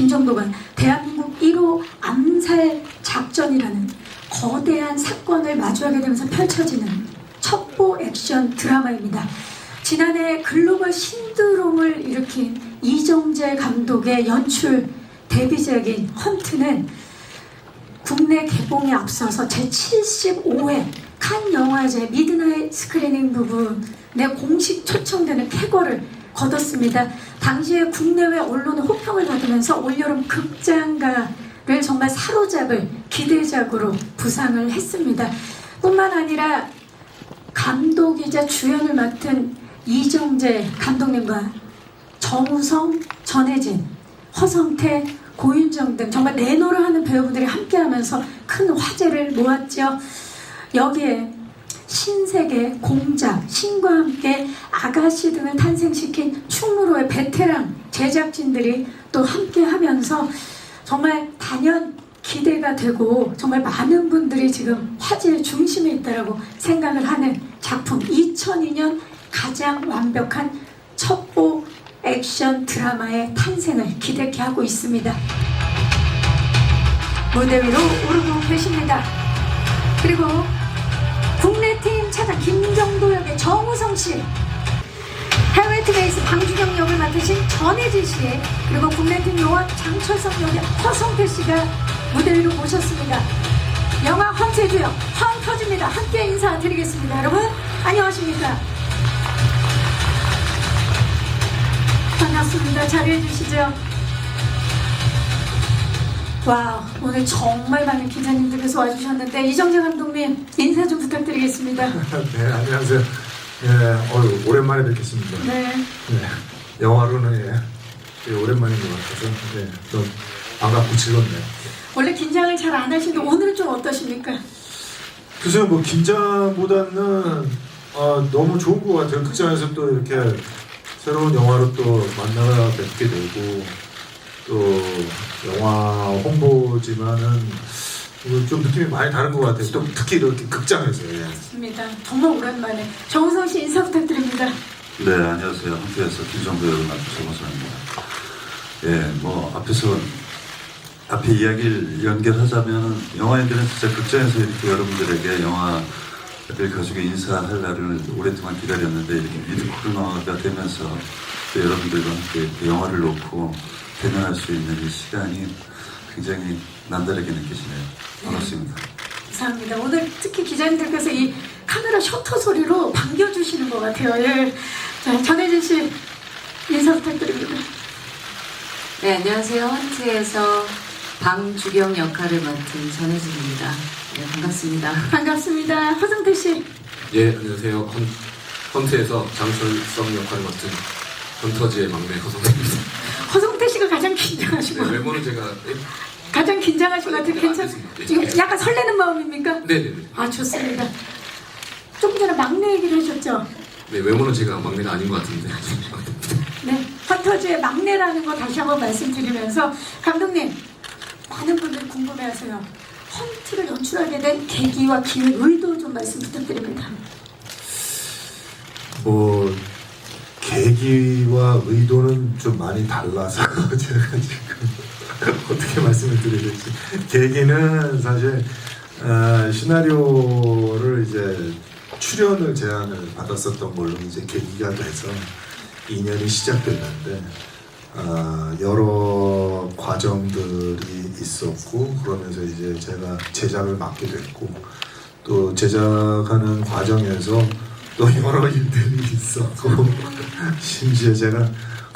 김정도가 대한민국 1호 암살 작전이라는 거대한 사건을 마주하게 되면서 펼쳐지는 첩보 액션 드라마입니다. 지난해 글로벌 신드롬을 일으킨 이정재 감독의 연출 데뷔작인 헌트는 국내 개봉에 앞서서 제75회 칸 영화제 미드나잇 스크리닝 부분에 공식 초청되는 쾌거를 거뒀습니다. 당시에 국내외 언론의 호평을 받으면서 올여름 극장가를 정말 사로잡을 기대작으로 부상을 했습니다. 뿐만 아니라 감독이자 주연을 맡은 이정재 감독님과 정우성, 전혜진, 허성태, 고윤정 등 정말 내노를 하는 배우분들이 함께하면서 큰 화제를 모았죠. 여기에 신세계, 공작, 신과 함께 아가씨 등을 탄생시킨 충무로의 베테랑 제작진들이 또 함께 하면서 정말 단연 기대가 되고 정말 많은 분들이 지금 화제의 중심에 있다라고 생각을 하는 작품 2002년 가장 완벽한 첩보 액션 드라마의 탄생을 기대케 하고 있습니다. 무대 위로 오르고 계십니다. 그리고 정우성 씨, 해외 팀에이스 방주경 역을 맡으신 전혜진 씨, 그리고 국내 팀 요원 장철성 역의 허성태 씨가 무대 위로 모셨습니다. 영화 헌트주역 헌터즈입니다. 함께 인사드리겠습니다. 여러분 안녕하십니까? 반갑습니다. 자리해 주시죠. 와 오늘 정말 많은 기자님들께서 와주셨는데 이정재 감독님 인사 좀 부탁드리겠습니다. 네, 안녕하세요. 예, 어유 오랜만에 뵙겠습니다. 네. 네, 영화로는 예, 예, 오랜만인 것 같아서 예, 좀 반갑고 즐겁네요. 원래 긴장을 잘 안 하시는데 오늘은 좀 어떠십니까? 글쎄요, 뭐 긴장보다는 어, 너무 좋은 것 같아요. 극장에서 또 이렇게 새로운 영화로 또 만나 뵙게 되고 또 영화 홍보지만은 좀 느낌이 많이 다른 것 같아요. 또 특히 이렇게 극장에서 예. 맞습니다. 정말 오랜만에 정우성 씨 인사 부탁드립니다. 네, 안녕하세요. 함께해서 김정도 역을 맡은 정호선입니다. 예, 뭐 앞에서 앞에 이야기를 연결하자면 영화인들은 진짜 극장에서 이렇게 여러분들에게 영화를 가지고 인사할 날을 오랫동안 기다렸는데 이렇게 위드 코로나가 되면서 또 여러분들과 함께 이렇게 영화를 놓고 대면할 수 있는 이 시간이 굉장히 남다르게 느껴지네요. 반갑습니다. 감사합니다. 오늘 특히 기자님들께서 이 카메라 셔터 소리로 반겨주시는 것 같아요. 예. 자, 전혜진 씨 인사 부탁드립니다. 네, 안녕하세요. 헌트에서 방주경 역할을 맡은 전혜진입니다. 네, 반갑습니다. 반갑습니다. 허성태 씨. 예, 안녕하세요. 헌, 헌트에서 장철성 역할을 맡은 헌터즈의 막내 허성입니다. 허성태 씨가 가장 긴장하시고 네, 외모는 제가 예? 가장 긴장하신 것 같아요. 괜찮? 지금 약간 설레는 마음입니까? 네네네. 아 좋습니다. 조금 전에 막내 얘기를 하셨죠? 네, 외모는 제가 막내가 아닌 것 같은데. 네, 헌터즈의 막내라는 거 다시 한번 말씀드리면서 감독님 많은 분들이 궁금해하세요. 헌트를 연출하게 된 계기와 기획 의도 좀 말씀 부탁드립니다. 뭐 계기와 의도는 좀 많이 달라서 제가 지금 어떻게 말씀을 드려야 될지. 계기는 사실 어, 시나리오를 이제 출연을 제안을 받았었던 걸로 이제 계기가 돼서 인연이 시작됐는데 어, 여러 과정들이 있었고 그러면서 이제 제가 제작을 맡게 됐고 또 제작하는 과정에서 또 여러 일들이 있었고 심지어 제가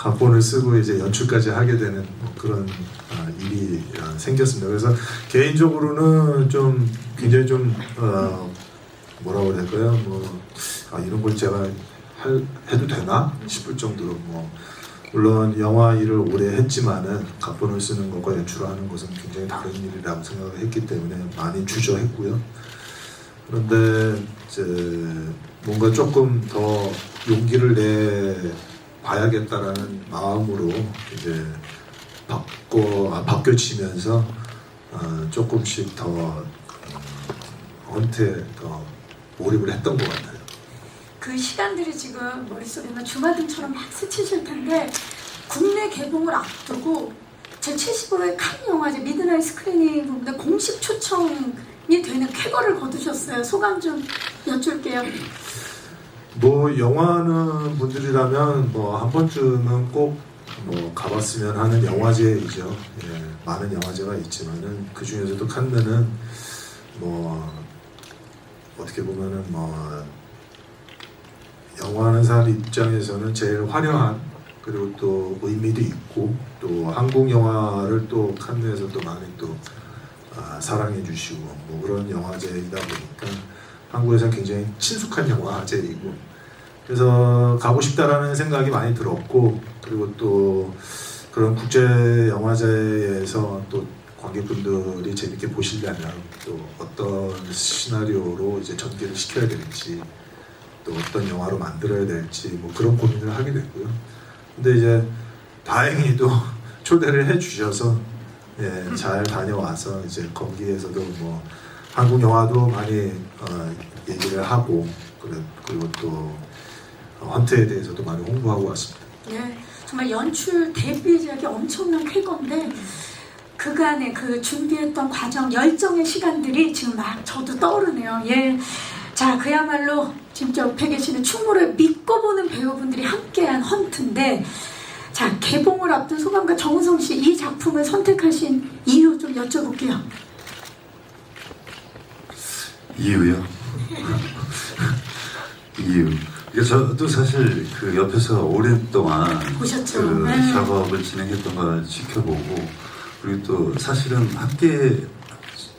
각본을 쓰고 이제 연출까지 하게 되는 뭐 그런 아, 일이 아, 생겼습니다. 그래서 개인적으로는 좀 굉장히 좀 어, 뭐라고 해야 될까요? 뭐 아, 이런 걸 제가 할, 해도 되나 싶을 정도로 뭐 물론 영화 일을 오래 했지만은 각본을 쓰는 것과 연출을 하는 것은 굉장히 다른 일이라고 생각을 했기 때문에 많이 주저했고요. 그런데 이제 뭔가 조금 더 용기를 내 봐야겠다라는 마음으로 이제 바꿔 아, 바뀌어지면서 어, 조금씩 더 음, 헌트에 더 몰입을 했던 것 같아요. 그 시간들이 지금 머릿속에는 주마등처럼 막 스치실 텐데 국내 개봉을 앞두고 제 75회 칸 영화제 미드나잇 스크리닝 부분에 공식 초청이 되는 쾌거를 거두셨어요. 소감 좀 여쭐게요. 뭐 영화하는 분들이라면 뭐 한 번쯤은 꼭 뭐 가봤으면 하는 영화제이죠. 예, 많은 영화제가 있지만은 그 중에서도 칸느는 뭐 어떻게 보면은 뭐 영화하는 사람 입장에서는 제일 화려한 그리고 또 의미도 있고 또 한국 영화를 또 칸느에서 또 많이 또 아, 사랑해 주시고 뭐 그런 영화제이다 보니까 한국에서는 굉장히 친숙한 영화제이고 그래서 가고 싶다라는 생각이 많이 들었고 그리고 또 그런 국제 영화제에서 또 관객분들이 재밌게 보시려면 또 어떤 시나리오로 이제 전개를 시켜야 될지 또 어떤 영화로 만들어야 될지 뭐 그런 고민을 하게 됐고요. 근데 이제 다행히도 초대를 해주셔서 예, 잘 다녀와서 이제 거기에서도 뭐 한국 영화도 많이 어, 얘기를 하고 그리고 또 헌트에 대해서도 많이 홍보하고 왔습니다. 네, 정말 연출 데뷔작이 엄청난 쾌거인데 그간의 그 준비했던 과정, 열정의 시간들이 지금 막 저도 떠오르네요. 예. 자, 그야말로 진짜 옆에 계시는 충무를 믿고 보는 배우분들이 함께한 헌트인데 자, 개봉을 앞둔 소감과 정우성 씨 이 작품을 선택하신 이유 좀 여쭤볼게요. 이유요? 이유. 저도 사실 그 옆에서 오랫동안 보셨죠? 그 네. 작업을 진행했던 걸 지켜보고 그리고 또 사실은 함께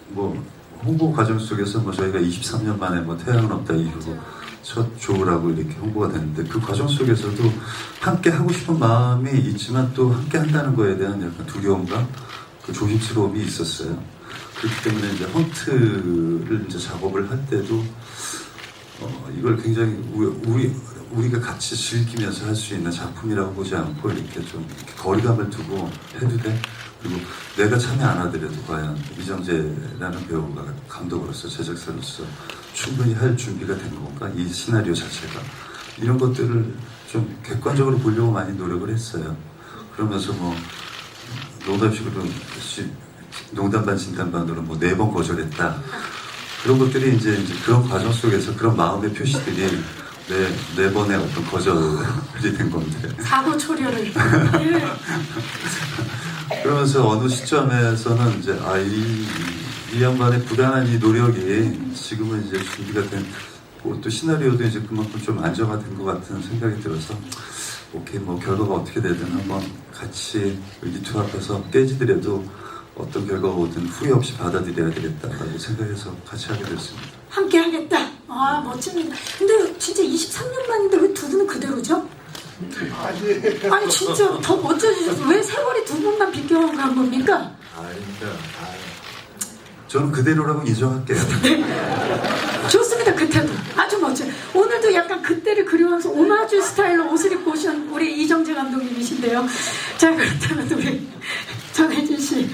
뭐 홍보 과정 속에서 뭐 저희가 23년 만에 뭐 태양은 없다 이후로 첫 조라고 이렇게 홍보가 됐는데 그 과정 속에서도 함께 하고 싶은 마음이 있지만 또 함께 한다는 거에 대한 약간 두려움과 그 조심스러움이 있었어요. 그렇기 때문에 이제 헌트를 이제 작업을 할 때도 어, 이걸 굉장히 우리, 우리 우리 가 같이 즐기면서 할 수 있는 작품이라고 보지 않고 이렇게 좀 이렇게 거리감을 두고 해도 돼? 그리고 내가 참여 안 하더라도 과연 이정재라는 배우가 감독으로서 제작사로서 충분히 할 준비가 된 건가? 이 시나리오 자체가. 이런 것들을 좀 객관적으로 보려고 많이 노력을 했어요. 그러면서 뭐 농담식으로 시- 농담 반 진담 반으로 뭐 네 번 거절했다. 그런 것들이 이제, 이제 그런 과정 속에서 그런 마음의 표시들이 네, 네 번의 어떤 거절이 된 건데. 사고 초려를. 예. 그러면서 어느 시점에서는 이제 아, 이, 이 양반의 부단한 이 노력이 지금은 이제 준비가 된, 뭐또 시나리오도 이제 그만큼 좀 안정화된 것 같은 생각이 들어서 오케이, 뭐 결과가 어떻게 되든 한번 같이 의기투합해서 깨지더라도 어떤 결과가 오든 후회 없이 받아들여야 되겠다라고 생각해서 같이 하게 됐습니다. 함께 하겠다. 아, 멋집니다. 근데 진짜 23년 만인데 왜 두 분은 그대로죠? 아니 진짜 더 멋져지셨어요. 왜 세월이 두 분만 비껴간 겁니까? 아닙니다. 저는 그대로라고 인정할게요. 좋습니다. 그때도 아주 멋져요. 오늘도 약간 그때를 그리워하면서 오마주 스타일로 옷을 입고 오신 우리 이정재 감독님이신데요. 자 그렇다면 우리 정혜진 씨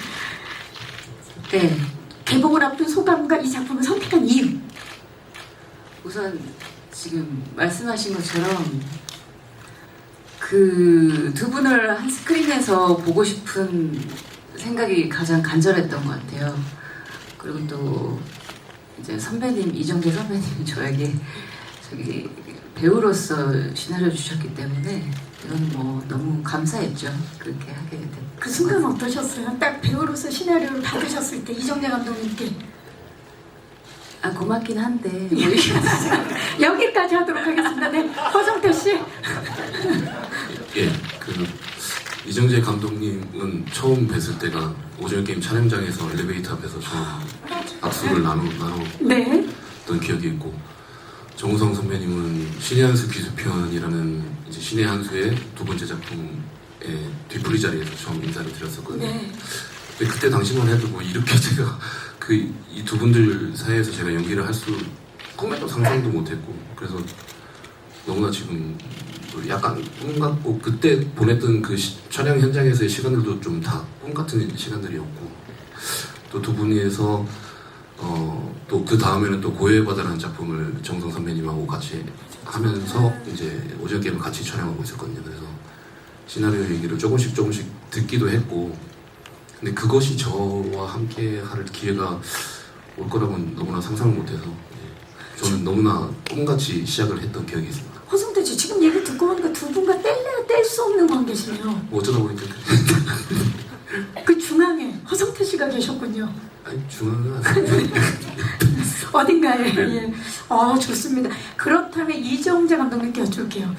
네. 개봉을 앞둔 소감과 이 작품을 선택한 이유. 우선 지금 말씀하신 것처럼 그 두 분을 한 스크린에서 보고 싶은 생각이 가장 간절했던 것 같아요. 그리고 또 이제 선배님 이정재 선배님이 저에게 저기 배우로서 시나리오 주셨기 때문에 이건 뭐 너무 감사했죠. 그렇게 하게 된. 그 순간 어떠셨어요? 딱 배우로서 시나리오를 받으셨을 때 이정재 감독님께 아 고맙긴 한데 뭐 이게 여기까지 하도록 하겠습니다. 네, 허성태 씨. 예, 그 이정재 감독님은 처음 뵀을 때가 오징어 게임 촬영장에서 엘리베이터 앞에서 처음 악수를 나누, 나눴던 네. 기억이 있고 정우성 선배님은 신의 한수 기수편이라는 이제 신의 한수의 두 번째 작품의 뒤풀이 자리에서 처음 인사를 드렸었거든요. 네. 근데 그때 당시만 해도 뭐 이렇게 제가 그 이 두 분들 사이에서 제가 연기를 할 수 꿈에도 상상도 못했고 그래서 너무나 지금 뭐 약간 꿈 같고 그때 보냈던 그 시- 촬영 현장에서의 시간들도 좀 다 꿈 같은 시간들이었고 또 두 분이서 어, 또 그 다음에는 또 고해바다라는 작품을 정성 선배님하고 같이 하면서 이제 오징어 게임을 같이 촬영하고 있었거든요. 그래서 시나리오 얘기를 조금씩 조금씩 듣기도 했고 근데 그것이 저와 함께 할 기회가 올 거라고는 너무나 상상을 못해서 예, 저는 너무나 꿈같이 시작을 했던 기억이 있습니다. 허성태 씨 지금 얘기 듣고 보니까 두 분과 뗄래야 뗄 수 없는 관계시네요. 뭐 어쩌다 보니까 그 중앙에 허성태 씨가 계셨군요. 아니 중앙은 아니고 어딘가에. 네. 예. 어, 좋습니다. 그렇다면 이정재 감독님께 여쭐게요.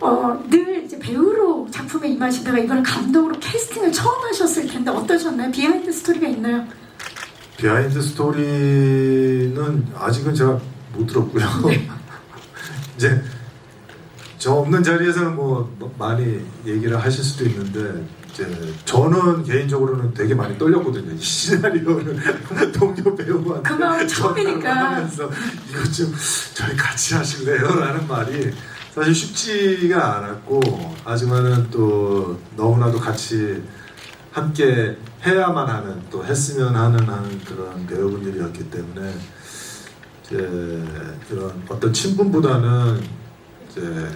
어, 늘 이제 배우로 작품에 임하시다가 이번에 감독으로 캐스팅을 처음 하셨을 텐데 어떠셨나요? 비하인드 스토리가 있나요? 비하인드 스토리는 아직은 제가 못 들었고요. 이제 저 없는 자리에서는 뭐 많이 얘기를 하실 수도 있는데 이제 저는 개인적으로는 되게 많이 떨렸거든요. 이 시나리오를 동료 배우한테 그 마음 처음이니까. 하면서 이거 좀 저희 같이 하실래요?라는 말이 사실 쉽지가 않았고 하지만은 또 너무나도 같이 함께 해야만 하는 또 했으면 하는 하는 그런 배우분들이었기 때문에 이제 그런 어떤 친분보다는 이제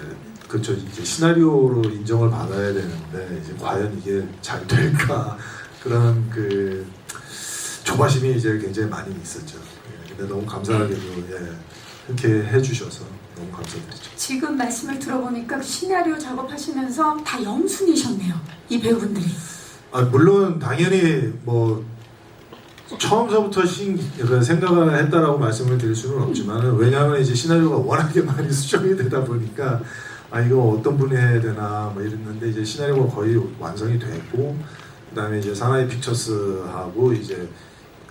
그렇죠 이제 시나리오로 인정을 받아야 되는데 이제 과연 이게 잘 될까 그런 그 조바심이 이제 굉장히 많이 있었죠. 예, 근데 너무 감사하게도 예, 흔쾌히 해주셔서 너무 감사드리죠. 지금 말씀을 들어보니까 시나리오 작업하시면서 다 영순이셨네요. 이 배우분들이. 아, 물론 당연히 뭐 처음서부터 신, 그 생각을 했다라고 말씀을 드릴 수는 없지만 왜냐하면 이제 시나리오가 워낙에 많이 수정이 되다 보니까 아 이거 어떤 분이 해야 되나 뭐 이랬는데 이제 시나리오가 거의 완성이 됐고 그다음에 이제 사나이 픽처스하고 이제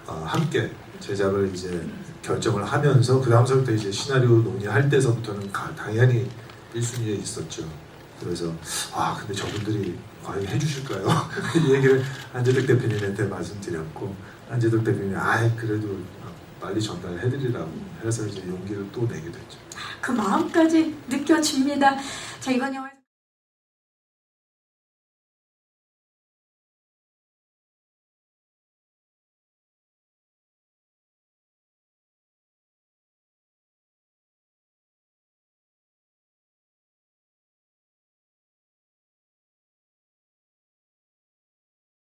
어, 함께 제작을 이제 결정을 하면서 그 다음서부터 이제 시나리오 논의할 때서부터는 가- 당연히 1순위에 있었죠. 그래서 아 근데 저분들이 과연 해주실까요? 이 얘기를 안재덕 대표님한테 말씀드렸고 안재덕 대표님이 아 그래도 빨리 전달해드리라고 해서 이제 용기를 또 내게 됐죠. 그 마음까지 느껴집니다. 자, 이번 영화